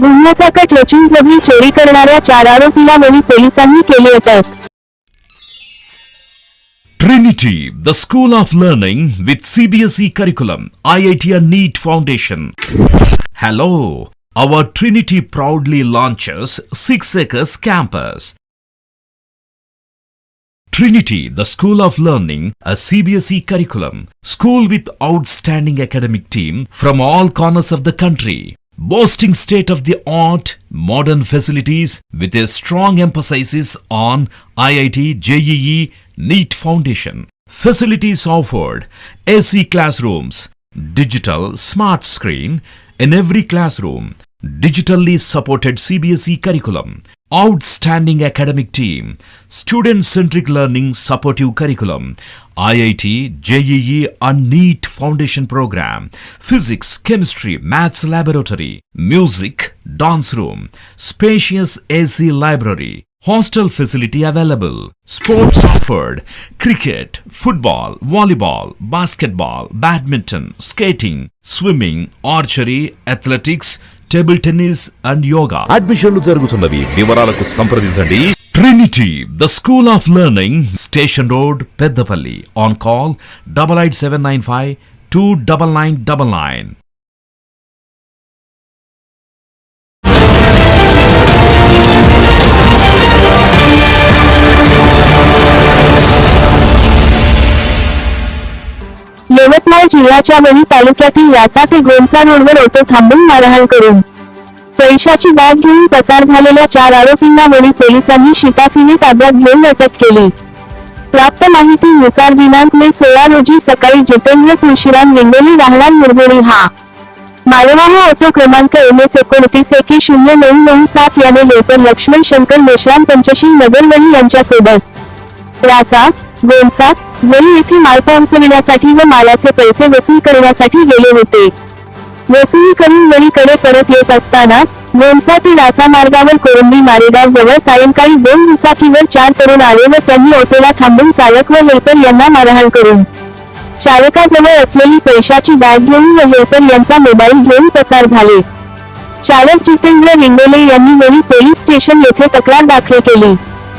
गुन्ह्याचा कट रचून जबरी चोरी करणाऱ्या चार आरोपीला वणी पोलिसांनी केली अटक Trinity, the School of Learning with CBSE E curriculum, IIT and NEET Foundation. Hello, our Trinity proudly launches 6 Acres Campus. Trinity, the School of Learning, a CBSE E curriculum, school with outstanding academic team from all corners of the country. Boasting state of the art, modern facilities with a strong emphasis on IIT, JEE, NEET Foundation. Facilities offered AC classrooms, digital smart screen in every classroom, digitally supported CBSE curriculum, outstanding academic team, student centric learning supportive curriculum, IIT, JEE and NEET Foundation program, physics, chemistry, maths laboratory, music, dance room, spacious AC library, hostel facility available, sports offered, cricket, football, volleyball, basketball, badminton, skating, swimming, archery, athletics, table tennis and yoga. అడ్మిషన్లు జరుగుతున్నవి. వివరాలకు సంప్రదించండి. Trinity the school of learning station road Peddapalli. On call double eight seven nine five two double nine double nine जिल्ह्याच्या वणी तालुक्यातील यासा ते गोंसा रोडवर auto थांबून मारहाण करून पैशाची बॅग घेऊन पसार झालेल्या चार आरोपींना वणी पोलिसांनी शिताफीने ताब्यात घेऊन अटक केली. प्राप्त माहितीनुसार दिनांक मे सोळा रोजी सकाळी जितेंद्र तुळशीराम निंगोली राहणार मुरगुणी हा. मालवाहा ऑटो क्रमांक एम एच एकोणतीस एके शून्य नऊ नऊ सात याने लेपर लक्ष्मण शंकर मेश्राम पंचशील नगरवणी यांच्यासोबत. रासा गोंसा जरी येथे माल पोहोचविण्यासाठी व मालाचे पैसे वसूल करण्यासाठी गेले होते. वसुली करून वणीकडे परत येत असताना गोंसा ते रासा मार्गावर कोळंबी मारेगाव जवळ सायंकाळी दोन दुचाकीवर चार तरुण आले व त्यांनी ऑटोला थांबून चालक व हेल्पर यांना मारहाण करून. चालकाजवळ असलेली पैशाची बॅग घेऊन व हेल्पर यांचा मोबाईल घेऊन पसार झाले. चालक जितेंद्र रिंगोले यांनी वणी पोलीस स्टेशन येथे तक्रार दाखल केली.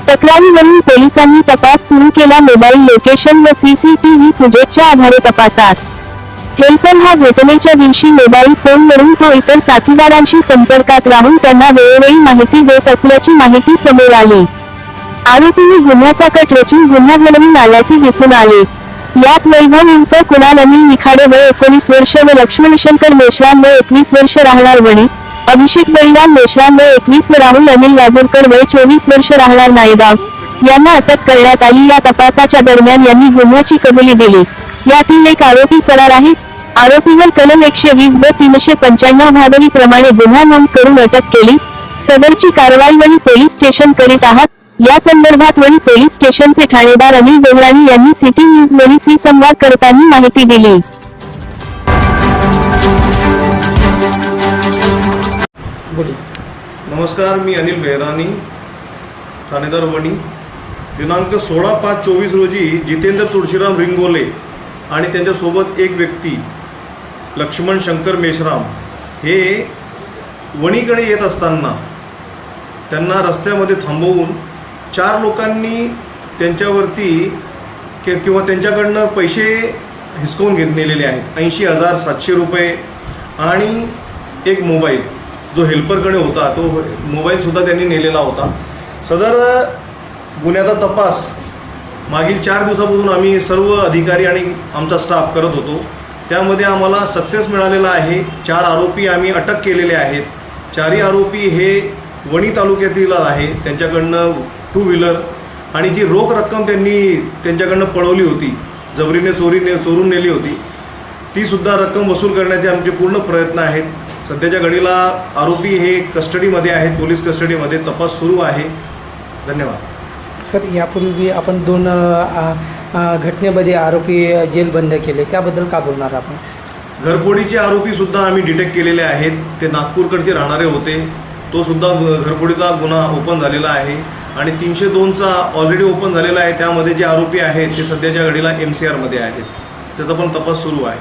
तक्रारीवरून पोलिसांनी तपास सुरू केला. मोबाईल लोकेशन व सीसीटीव्ही फुटेजच्या आधारे तपासात. हेल्पर हा घटनेच्या दिवशी मोबाईल फोनवरून तो इतर साथीदारांशी संपर्कात राहून त्यांना वेळोवेळी माहिती देत असल्याची माहिती समोर आली. आरोपीने गुन्ह्याचा कट रचून गुन्हा घडवून आल्याचे दिसून आले. यात वैभव उर्फ कुणाल अनिल निखाडे वय एकोणीस वर्ष व लक्ष्मण शंकर मेश्राम वय एकवीस वर्ष राहणार वणी अभिषेक बळीराम मेश्राम वय एकवीस व राहुल अनिल राजूरकर वय चोवीस वर्ष राहणार नायगाव यांना अटक करण्यात आली. या तपासाच्या दरम्यान यांनी गुन्ह्याची कबुली दिली. यातील एक आरोपी फरार आहे. आरोपीवर कलम एकशे वीस ब तीनशे पंच्याण्णव भादवी प्रमाणे गुन्हा नोंद करून अटक केली. सदरची कारवाई वणी पोलीस स्टेशन करीत आहात. या संदर्भात वणी पोलीस स्टेशनचे ठाणेदार अनिल देवराणी यांनी सिटी न्यूज वणी सी संवाद करताना माहिती दिली. बोली. नमस्कार मी अनिल बेहरानी ठाणेदार वणी. दिनांक सोळा पाच चोवीस रोजी जितेंद्र तुळशीराम रिंगोले आणि त्यांच्यासोबत एक व्यक्ती लक्ष्मण शंकर मेश्राम हे वणीकडे येत असताना त्यांना रस्त्यामध्ये थांबवून चार लोकांनी त्यांच्यावरती कि किंवा त्यांच्याकडनं पैसे हिसकवून घेत नेलेले आहेत. ऐंशी हजार सातशे रुपये आणि एक मोबाईल. जो हेल्परकडे होता तो मोबाईलसुद्धा त्यांनी नेलेला होता. सदर गुन्ह्याचा तपास मागील चार दिवसापासून आम्ही सर्व अधिकारी आणि आमचा स्टाफ करत होतो. त्यामध्ये आम्हाला सक्सेस मिळालेला आहे. चार आरोपी आम्ही अटक केलेले आहेत. चारही आरोपी हे वणी तालुक्यातील आहे. त्यांच्याकडनं टू व्हीलर आणि जी रोख रक्कम त्यांनी त्यांच्याकडनं पळवली होती जबरीने चोरीने चोरून नेली होती तीसुद्धा रक्कम वसूल करण्याचे आमचे पूर्ण प्रयत्न आहेत. सध्याच्या घडीला आरोपी हे कस्टडीमध्ये आहेत पोलीस कस्टडीमध्ये. तपास सुरू आहे. धन्यवाद. सर यापूर्वी आपण दोन घटनेमध्ये आरोपी जेलबंद केले. त्याबद्दल का बोलणार आपण? घरफोडीचे आरोपी सुद्धा आम्ही डिटेक्ट केलेले आहेत. ते नागपूरकडचे राहणारे होते. तो सुद्धा घरफोडीचा गुन्हा ओपन झालेला आहे. आणि तीनशे दोनचा ऑलरेडी ओपन झालेला आहे. त्यामध्ये जे आरोपी आहेत ते सध्याच्या घडीला एम सी आरमध्ये आहेत. त्याचा पण तपास सुरू आहे.